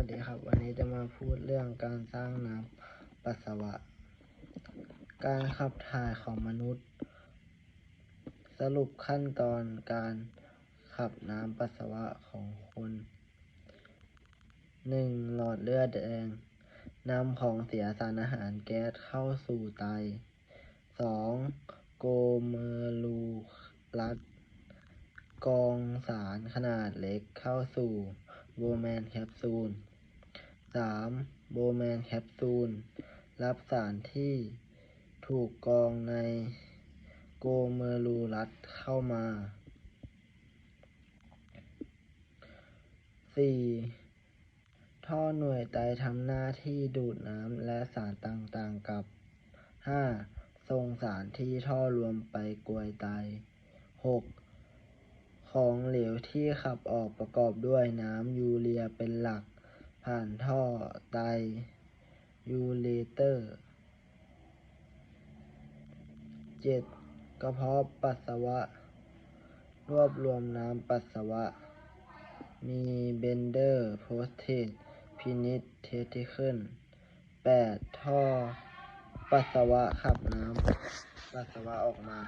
วัสดีครับ วันนี้จะมาพูดเรื่องการสร้างน้ำปัสสาวะ การขับถ่ายของมนุษย์ สรุปขั้นตอนการขับน้ำปัสสาวะของคน 1. หลอดเลือดแดงนำของเสียสารอาหารแก๊สเข้าสู่ไต 2. โกเมรูลัสกองสารขนาดเล็กเข้าสู่โบแมนแคปซูล 3. โบแมนแคปซูล รับสารที่ถูกกรองในโกเมรูลัสเข้ามา 4. ท่อหน่วยไตทำหน้าที่ดูดน้ำและสารต่างๆกับ 5. ส่งสารที่ท่อรวมไปกรวยไต 6. ของเหลวที่ขับออกประกอบด้วยน้ำยูเรียเป็นหลัก ผ่านท่อไตยูเรเตอร์ 7. กระเพาะปัสสาวะ รวบรวมน้ำปัสสาวะ มีเบนเดอร์โพสเทสพินิจเทติเคิล 8. ท่อ ปัสสาวะขับน้ำปัสสาวะออกมา